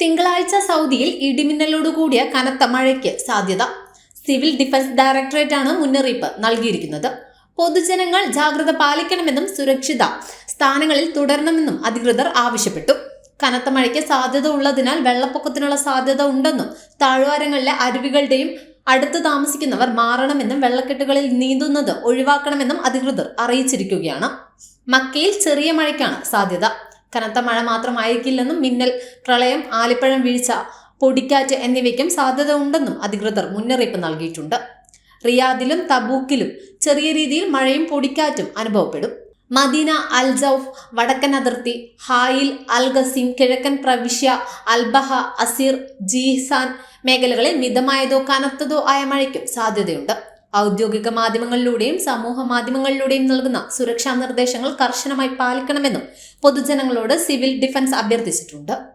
തിങ്കളാഴ്ച സൗദിയിൽ ഇടിമിന്നലോട് കൂടിയ കനത്ത മഴയ്ക്ക് സാധ്യത. സിവിൽ ഡിഫൻസ് ഡയറക്ടറേറ്റ് ആണ് മുന്നറിയിപ്പ് നൽകിയിരിക്കുന്നത്. പൊതുജനങ്ങൾ ജാഗ്രത പാലിക്കണമെന്നും സുരക്ഷിത സ്ഥാനങ്ങളിൽ തുടരണമെന്നും അധികൃതർ ആവശ്യപ്പെട്ടു. കനത്ത മഴയ്ക്ക് സാധ്യത ഉള്ളതിനാൽ വെള്ളപ്പൊക്കത്തിനുള്ള സാധ്യത ഉണ്ടെന്നും താഴ്വാരങ്ങളിലെ അരുവികളുടെയും അടുത്ത് താമസിക്കുന്നവർ മാറണമെന്നും വെള്ളക്കെട്ടുകളിൽ നീന്തുന്നത് ഒഴിവാക്കണമെന്നും അധികൃതർ അറിയിച്ചിരിക്കുകയാണ്. മക്കയിൽ ചെറിയ മഴയ്ക്കാണ് സാധ്യത. കനത്ത മഴ മാത്രമായിരിക്കില്ലെന്നും മിന്നൽ പ്രളയം ആലിപ്പഴം വീഴ്ച പൊടിക്കാറ്റ് എന്നിവയ്ക്കും സാധ്യത ഉണ്ടെന്നും അധികൃതർ മുന്നറിയിപ്പ് നൽകിയിട്ടുണ്ട്. റിയാദിലും തബൂക്കിലും ചെറിയ രീതിയിൽ മഴയും പൊടിക്കാറ്റും അനുഭവപ്പെടും. മദീന അൽ ജൌഫ് വടക്കൻ അതിർത്തി ഹായിൽ അൽ ഗസീം കിഴക്കൻ പ്രവിശ്യ അൽബഹ അസീർ ജീസാൻ മേഖലകളിൽ മിതമായതോ കനത്തതോ ആയ മഴയ്ക്കും സാധ്യതയുണ്ട്. ഔദ്യോഗിക മാധ്യമങ്ങളിലൂടെയും സമൂഹ മാധ്യമങ്ങളിലൂടെയും നൽകുന്ന സുരക്ഷാ നിർദ്ദേശങ്ങൾ കർശനമായി പാലിക്കണമെന്നും പൊതുജനങ്ങളോട് സിവിൽ ഡിഫൻസ് അഭ്യർത്ഥിച്ചിട്ടുണ്ട്.